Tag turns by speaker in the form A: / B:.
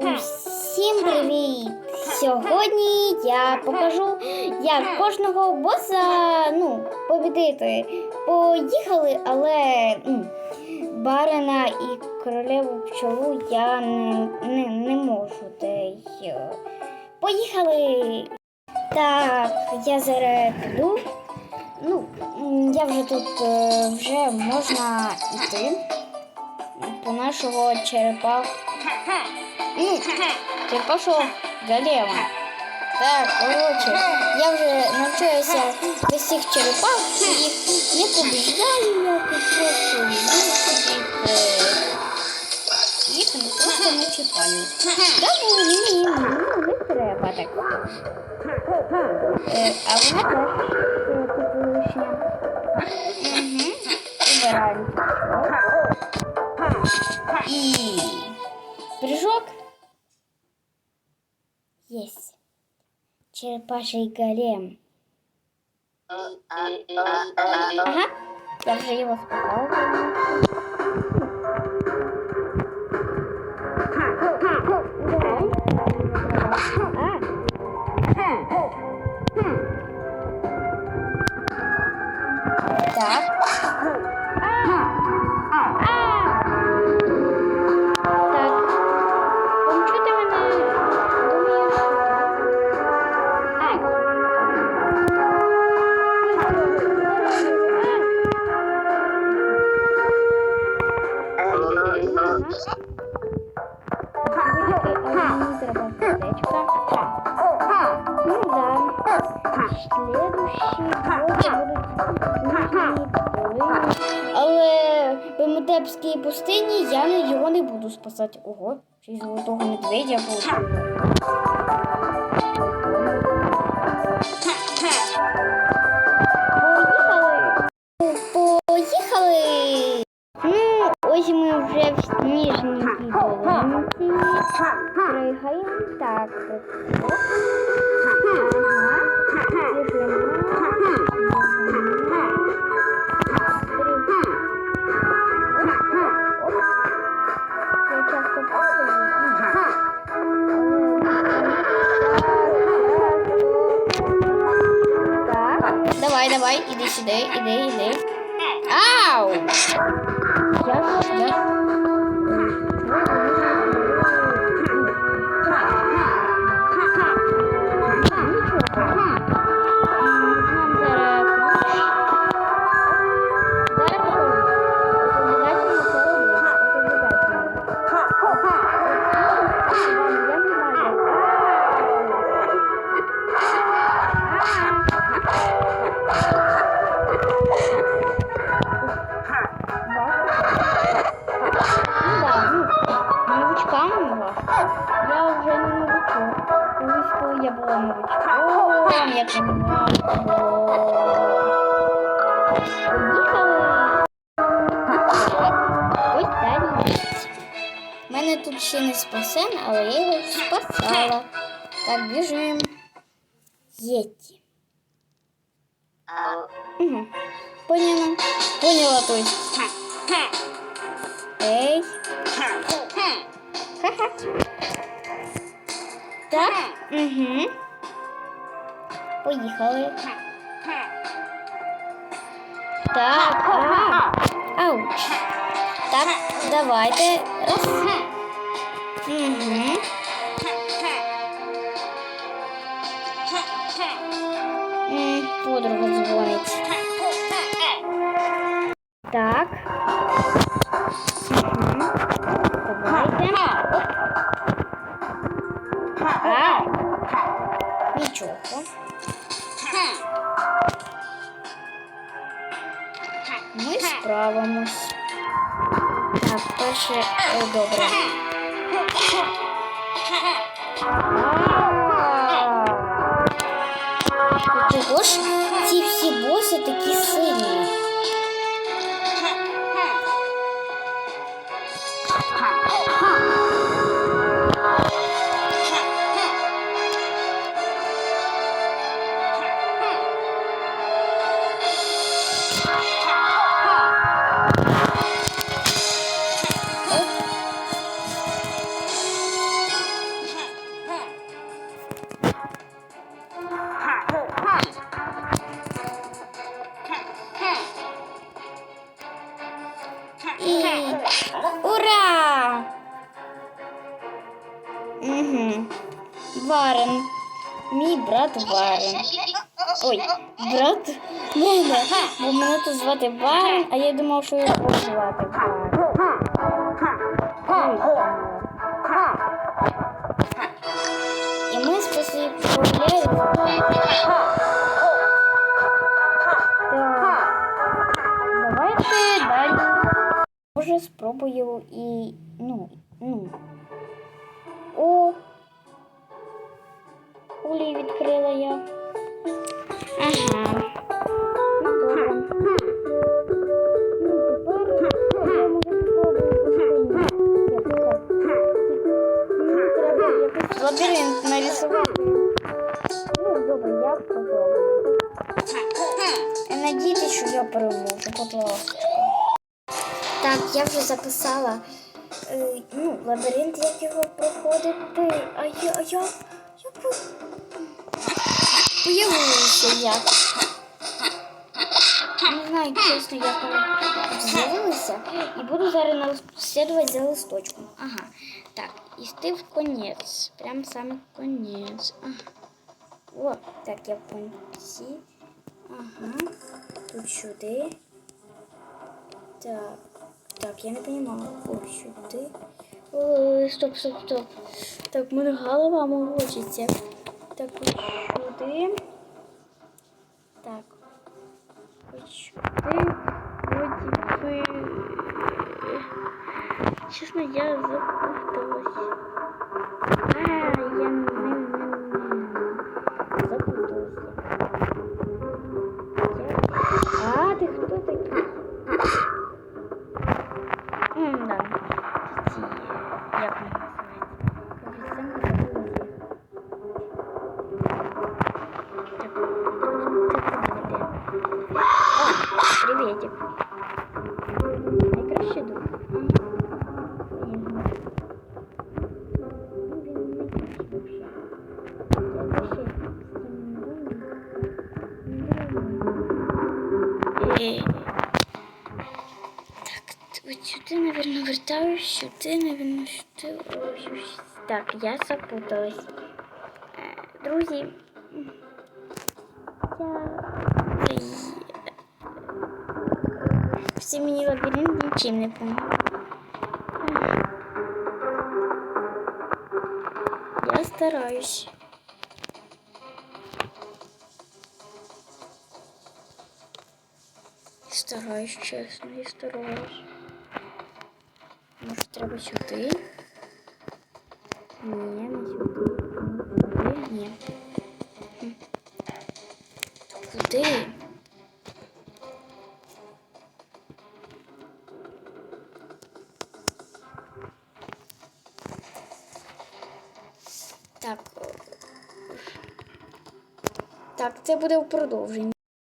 A: Усім привіт! Сьогодні я покажу, як кожного боса ну, побідити. Поїхали, але ну, барина і королеву пчолу я не, не, не можу. Та е, Поїхали! Так, я зараз піду. Ну, я вже тут е, вже можна йти до нашого черепа. Ну, черепашого голема. Так, коротше, я вже навчаюся до всіх черепах, їх не побіждаю, я просто їх, е, не просто не чіпаю. Та ну, ні, ні, ну, не треба так. Е, а вона теж Черепаший голем. Ага. Я уже его сказала. Але в Еметепській пустині я його не буду спасати. Ого, ще й золотого медведя получив. Поїхали. Поїхали. Ну, ось ми вже в ніжній долинці. Пригаємо. Так. Ага. vai, e deixa, e dei, e dei, e. Au! Já вас. Я вже не новичок. Колись, коли я була новичком, я понимала, Поїхали. Ось далі мене тут ще не спасен, але я його спасала. Так, біжим. Єті. Угу. Поняла. Поняла, то есть. Ха-ха. Так. Угу. Поїхали. Так. А. Ауч. Так, давайте. Раз. Угу. Подруга дзвонить. Так. Нічого. Ми справимось. Так, перше о, добре. А. Чого ж ці всі боси такі сильні? Брат Варен. Ой, брат мене. Бо мене тут звати Варен, а я думав, що його звати Варен. І ми спостерігаємо. Давайте далі. Може спробую і. ну, ну. О. Кулі відкрила я. Ага. Ну. Ну, лабіринт нарисувати. Ну, добре, я спробую. І надійтесь, що я переможу, будь ласка. Так, я вже записала е, ну, лабіринт, як його проходити. А я, а я, я по... появилася як. Не знаю, чесно, вона з'явилася. І буду зараз наслідувати за листочком. Ага. Так, іти в конець. Прям саме в конець. Ага. О, так, я конці. Ага. Тут сюди. Так. Так, я не понимала. О, сюди. Ой, стоп, стоп, стоп. Так, мене голова молочиться. Так, сюди. Так. Сюди. Вроді би... Чесно, я запуталась. Сюди, наверное, сюди. ось, ось. Так, я запуталась. Е, Друзі, я... Всі мені лабіринт нічим не помогли. Я стараюсь. Стараюсь, чесно, я стараюсь. Треба сюди? Ні, не. Сюди? Ні. Куди? Так. Так, це буде в продовженні.